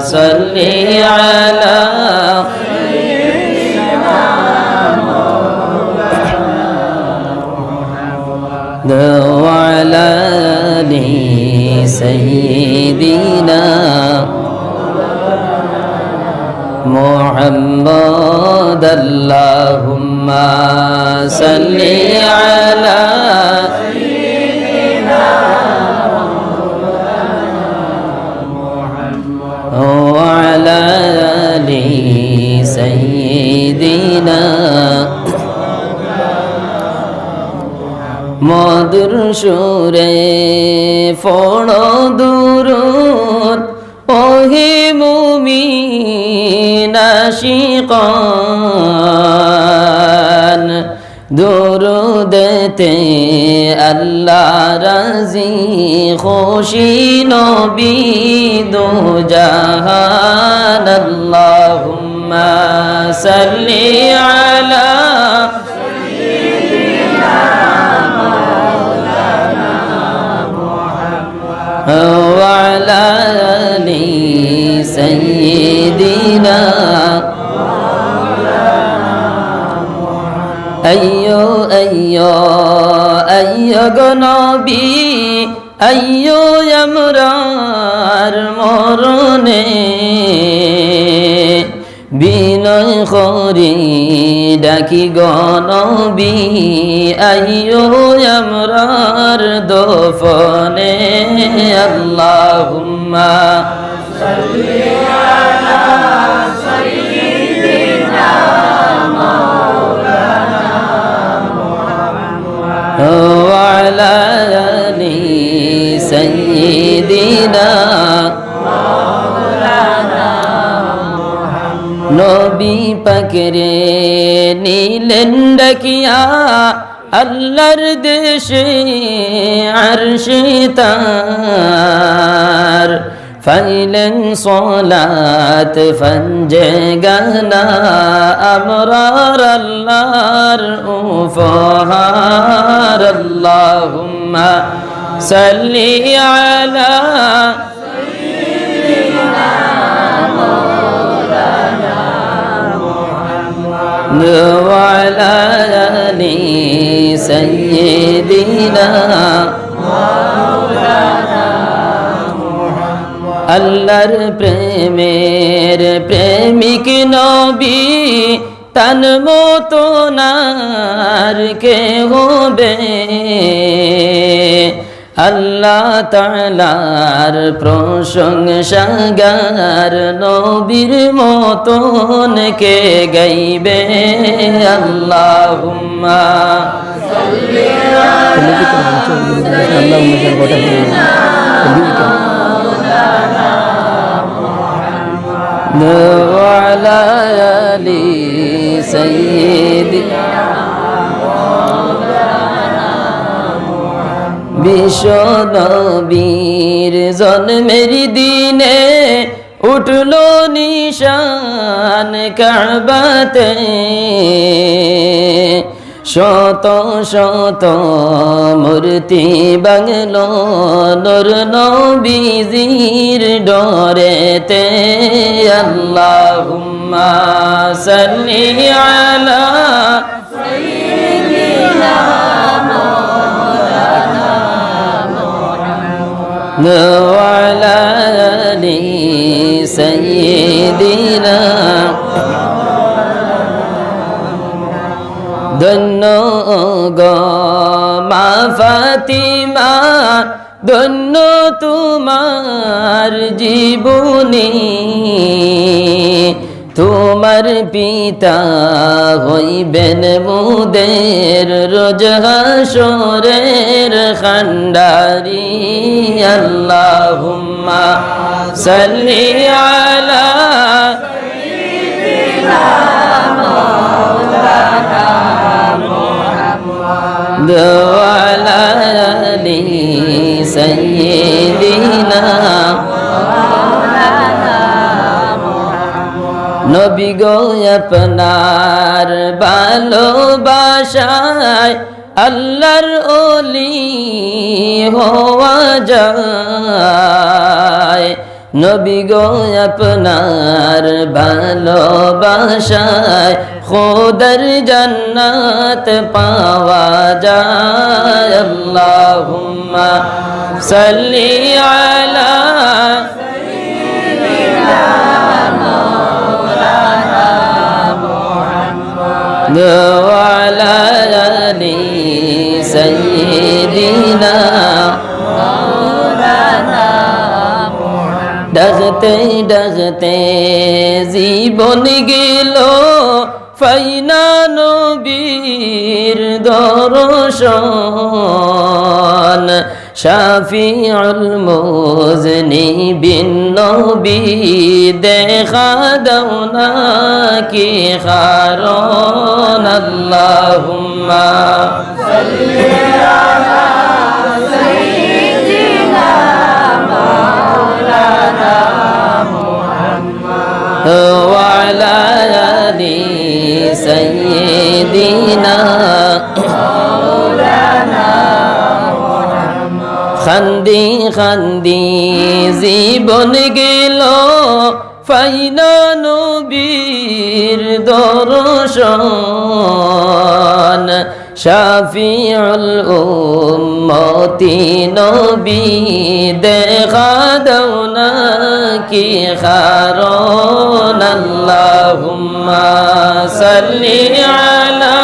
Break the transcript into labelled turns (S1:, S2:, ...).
S1: صل على وعلى آل سيدنا محمد اللهم صل على মধুর সুরে ফোড় দুরুদ। ওহে মুমিনাশিকান দুরুদতে আল্লাহ রাজি, খুশি নবী দো জাহান, আল্লাহুম্মা সাল্লি سيدنا أيو أيو أيو نبي أيو يمرار মরণে বিনয় করি ডাকি গনবি আইয়ো আমরার দোফনে আল্লাহুম্মা وعلى آل سيدنا নবী পাকরে নীলেন ডাকিয়া আল্লাহর দেশে আরশে তার ফাইলেন সলাত ফঞ্জে গানা আমরার আল্লাহর উপহার আল্লাহুম্মা সাল্লি আলা وعلى آل سيدنا আল্লাহর প্রেমের প্রেমিক নবী তন মতো নার কে হবে আল্লাহ তালার প্রসংসার নবীর মতন কে গাইবে? আল্লাহ আল্লাহ সৈয়দ বিশ্বনবীর জন্মের দিনে উঠল নিশান কাবাতে। শত শত মূর্তি বাংল নর নবীজির ডরেতে। আল্লাহুম্মা সাল্লি আলা وعلى آل سيدنا ধন্য গো মা ফাতিমা ধন্য তোমার জীবনী তোমার পিতা হইবেন মুদের রোজ হাসরের খান্ডারি। আল্লাহুম্মা সাল্লি আলা দওয়ালা আলী সাইয়্যিদ নবী গো আপনার ভালোবাসায় আল্লাহর ওলি হওয়া যায়। নবী গো আপনার ভালোবাসায় খোদর জান্নাত পাওয়া যায়। আল্লাহুম্মা সাল্লি আলা وعلى آل سيدنا ডাকতে ডাকতে জীবন গেল ফাইনা নবীর দর্শন শাফিউল মুজনিবিন নবী দেখা দাও না কি اللهم صل على سيدنا مولانا محمد وعلى آل سيدنا مولانا محمد خندي خندي زيبون গেল ফাইনা নবীর দর্শন। শাফিউল উম্মতি নবী দেখা দাও না কি কারণ আল্লাহুম্মা সাল্লি আলা